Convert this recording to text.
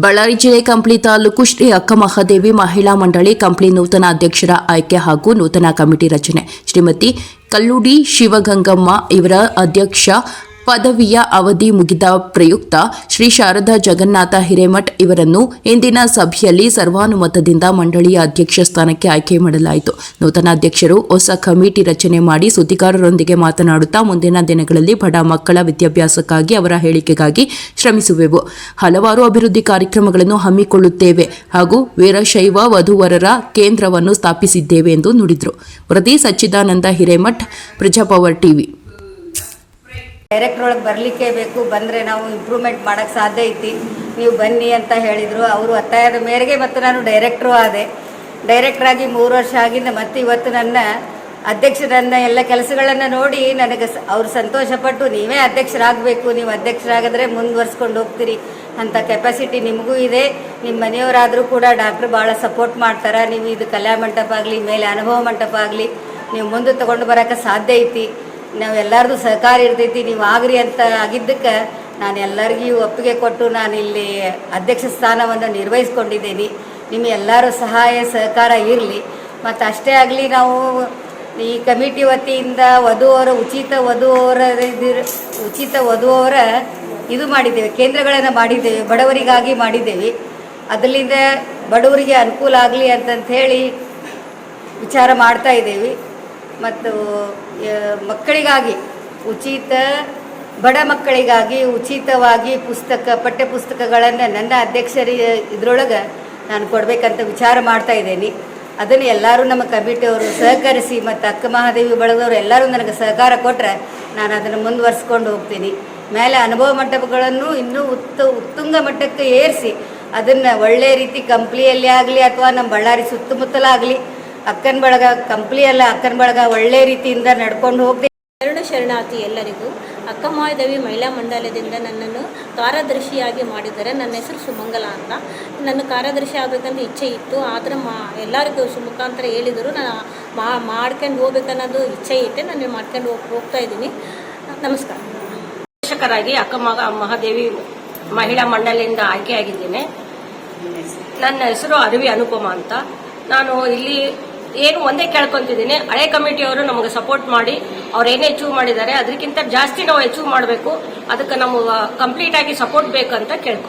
ಬಳ್ಳಾರಿ ಜಿಲ್ಲೆ ಕಂಪ್ಲಿ ತಾಲೂಕು ಶ್ರೀ ಅಕ್ಕ ಮಹಾದೇವಿ ಮಹಿಳಾ ಮಂಡಳಿ ಕಂಪ್ಲಿ ನೂತನ ಅಧ್ಯಕ್ಷರ ಆಯ್ಕೆ ಹಾಗೂ ನೂತನ ಕಮಿಟಿ ರಚನೆ. ಶ್ರೀಮತಿ ಕಲ್ಲುಡಿ ಶಿವಗಂಗಮ್ಮ ಇವರ ಅಧ್ಯಕ್ಷ ಪದವಿಯ ಅವಧಿ ಮುಗಿದ ಪ್ರಯುಕ್ತ ಶ್ರೀ ಶಾರದಾ ಜಗನ್ನಾಥ ಹಿರೇಮಠ್ ಇವರನ್ನು ಇಂದಿನ ಸಭೆಯಲ್ಲಿ ಸರ್ವಾನುಮತದಿಂದ ಮಂಡಳಿಯ ಅಧ್ಯಕ್ಷ ಸ್ಥಾನಕ್ಕೆ ಆಯ್ಕೆ ಮಾಡಲಾಯಿತು. ನೂತನ ಅಧ್ಯಕ್ಷರು ಹೊಸ ಕಮಿಟಿ ರಚನೆ ಮಾಡಿ ಸುದ್ದಿಗಾರರೊಂದಿಗೆ ಮಾತನಾಡುತ್ತಾ ಮುಂದಿನ ದಿನಗಳಲ್ಲಿ ಬಡ ಮಕ್ಕಳ ವಿದ್ಯಾಭ್ಯಾಸಕ್ಕಾಗಿ ಅವರ ಹೇಳಿಕೆಗಾಗಿ ಶ್ರಮಿಸುವೆವು. ಹಲವಾರು ಅಭಿವೃದ್ಧಿ ಕಾರ್ಯಕ್ರಮಗಳನ್ನು ಹಮ್ಮಿಕೊಳ್ಳುತ್ತೇವೆ ಹಾಗೂ ವೀರಶೈವ ವಧುವರರ ಕೇಂದ್ರವನ್ನು ಸ್ಥಾಪಿಸಿದ್ದೇವೆ ಎಂದು ನುಡಿದರು. ವರದಿ ಸಚ್ಚಿದಾನಂದ ಹಿರೇಮಠ್, ಪ್ರಜಾಪವರ್ ಟಿವಿ. ಡೈರೆಕ್ಟ್ರ್ ಒಳಗೆ ಬರಲಿಕ್ಕೆ ಬೇಕು, ಬಂದರೆ ನಾವು ಇಂಪ್ರೂವ್ಮೆಂಟ್ ಮಾಡೋಕ್ಕೆ ಸಾಧ್ಯ ಐತಿ. ನೀವು ಬನ್ನಿ ಅಂತ ಹೇಳಿದರು. ಅವರು ಒತ್ತಾಯದ ಮೇರೆಗೆ ಮತ್ತು ನಾನು ಡೈರೆಕ್ಟ್ರು ಆದೆ. ಡೈರೆಕ್ಟ್ರಾಗಿ ಮೂರು ವರ್ಷ ಆಗಿಂದ ಮತ್ತೆ ಇವತ್ತು ನನ್ನ ಅಧ್ಯಕ್ಷರನ್ನ ಎಲ್ಲ ಕೆಲಸಗಳನ್ನು ನೋಡಿ ನನಗೆ ಅವರು ಸಂತೋಷಪಟ್ಟು ನೀವೇ ಅಧ್ಯಕ್ಷರಾಗಬೇಕು, ನೀವು ಅಧ್ಯಕ್ಷರಾಗಿದ್ರೆ ಮುಂದುವರ್ಸ್ಕೊಂಡು ಹೋಗ್ತೀರಿ ಅಂತ ಕೆಪಾಸಿಟಿ ನಿಮಗೂ ಇದೆ. ನಿಮ್ಮ ಮನೆಯವರಾದರೂ ಕೂಡ ಡಾಕ್ಟ್ರು ಭಾಳ ಸಪೋರ್ಟ್ ಮಾಡ್ತಾರೆ. ನೀವು ಇದು ಕಲ್ಯಾಣ ಮಂಟಪ ಆಗಲಿ, ಮೇಲೆ ಅನುಭವ ಮಂಟಪ ಆಗಲಿ, ನೀವು ಮುಂದೆ ತಗೊಂಡು ಬರೋಕ್ಕೆ ಸಾಧ್ಯ ಐತಿ. ನಾವು ಎಲ್ಲರದು ಸಹಕಾರ ಇರ್ತೈತಿ, ನೀವು ಆಗ್ರಿ ಅಂತ ಆಗಿದ್ದಕ್ಕೆ ನಾನು ಎಲ್ಲರಿಗೂ ಒಪ್ಪಿಗೆ ಕೊಟ್ಟು ನಾನು ಇಲ್ಲಿ ಅಧ್ಯಕ್ಷ ಸ್ಥಾನವನ್ನು ನಿರ್ವಹಿಸ್ಕೊಂಡಿದ್ದೀನಿ. ನಿಮ್ಮ ಎಲ್ಲರ ಸಹಾಯ, ಸಹಕಾರ ಇರಲಿ. ಮತ್ತು ಅಷ್ಟೇ ಆಗಲಿ ನಾವು ಈ ಕಮಿಟಿ ವತಿಯಿಂದ ವಧುವರ, ಉಚಿತ ವಧುವರ ಉಚಿತ ವಧುವರ ಇದು ಮಾಡಿದ್ದೇವೆ, ಕೇಂದ್ರಗಳನ್ನು ಮಾಡಿದ್ದೇವೆ, ಬಡವರಿಗಾಗಿ ಮಾಡಿದ್ದೇವೆ. ಅದರಿಂದ ಬಡವರಿಗೆ ಅನುಕೂಲ ಆಗಲಿ ಅಂತಂತ ಹೇಳಿ ವಿಚಾರ ಮಾಡ್ತಾ ಇದ್ದೀವಿ. ಮತ್ತು ಮಕ್ಕಳಿಗಾಗಿ ಉಚಿತ, ಬಡ ಮಕ್ಕಳಿಗಾಗಿ ಉಚಿತವಾಗಿ ಪುಸ್ತಕ, ಪಠ್ಯಪುಸ್ತಕಗಳನ್ನು ನನ್ನ ಅಧ್ಯಕ್ಷರಿ ಇದರೊಳಗೆ ನಾನು ಕೊಡಬೇಕಂತ ವಿಚಾರ ಮಾಡ್ತಾ ಇದ್ದೀನಿ. ಅದನ್ನು ಎಲ್ಲರೂ ನಮ್ಮ ಕಮಿಟಿಯವರು ಸಹಕರಿಸಿ ಮತ್ತು ಅಕ್ಕ ಮಹಾದೇವಿ ಬಳಗದವರು ಎಲ್ಲರೂ ನನಗೆ ಸಹಕಾರ ಕೊಟ್ಟರೆ ನಾನು ಅದನ್ನು ಮುಂದುವರಿಸ್ಕೊಂಡು ಹೋಗ್ತೀನಿ. ಮೇಲೆ ಅನುಭವ ಮಂಟಪಗಳನ್ನು ಇನ್ನೂ ಉತ್ತ, ಉತ್ತುಂಗ ಮಟ್ಟಕ್ಕೆ ಏರಿಸಿ ಅದನ್ನು ಒಳ್ಳೆಯ ರೀತಿ ಕಂಪ್ಲಿಯಲ್ಲಿ ಆಗಲಿ ಅಥವಾ ನಮ್ಮ ಬಳ್ಳಾರಿ ಸುತ್ತಮುತ್ತಲಾಗಲಿ ಅಕ್ಕನ ಬಳಗ ಕಂಪ್ಲಿಯಲ್ಲ ಅಕ್ಕನ ಬಳಗ ಒಳ್ಳೆ ರೀತಿಯಿಂದ ನಡ್ಕೊಂಡು ಹೋಗಿ ಶರಣ ಶರಣಾರ್ಥಿ ಎಲ್ಲರಿಗೂ ಅಕ್ಕಮಹಾದೇವಿ ಮಹಿಳಾ ಮಂಡಲದಿಂದ ನನ್ನನ್ನು ಕಾರ್ಯದರ್ಶಿಯಾಗಿ ಮಾಡಿದ್ದಾರೆ. ನನ್ನ ಹೆಸರು ಸುಮಂಗಲ ಅಂತ. ನನ್ನ ಕಾರ್ಯದರ್ಶಿ ಆಗಬೇಕಂತ ಇಚ್ಛೆ ಇತ್ತು. ಆದರೆ ಮಾ ಎಲ್ಲರಿಗೂ ಸು ಮುಖಾಂತರ ಹೇಳಿದರು. ನಾನು ಮಾ ಮಾಡ್ಕೊಂಡು ಹೋಗ್ಬೇಕನ್ನೋದು ಇಚ್ಛೆ ಇತ್ತೆ ನಾನು ಮಾಡ್ಕೊಂಡು ಹೋಗಿ ಹೋಗ್ತಾ ಇದ್ದೀನಿ. ನಮಸ್ಕಾರ. ಶಿಕ್ಷಕರಾಗಿ ಅಕ್ಕ ಮಗ ಮಹಾದೇವಿ ಮಹಿಳಾ ಮಂಡಳಿಯಿಂದ ಆಯ್ಕೆಯಾಗಿದ್ದೇನೆ ನನ್ನ ಹೆಸರು ಅರವಿ ಅನುಪಮ ಅಂತ. ನಾನು ಇಲ್ಲಿ ಏನು ಒಂದೇ ಕೇಳ್ಕೊಂತಿದ್ದೀನಿ. ಹಳೆ ಕಮಿಟಿಯವರು ನಮಗೆ ಸಪೋರ್ಟ್ ಮಾಡಿ, ಅವ್ರು ಏನೇ ಅಚೀವ್ ಮಾಡಿದ್ದಾರೆ ಅದಕ್ಕಿಂತ ಜಾಸ್ತಿ ನಾವು ಅಚೀವ್ ಮಾಡಬೇಕು. ಅದಕ್ಕೆ ನಮಗೆ ಕಂಪ್ಲೀಟ್ ಆಗಿ ಸಪೋರ್ಟ್ ಬೇಕಂತ ಕೇಳ್ಕೊ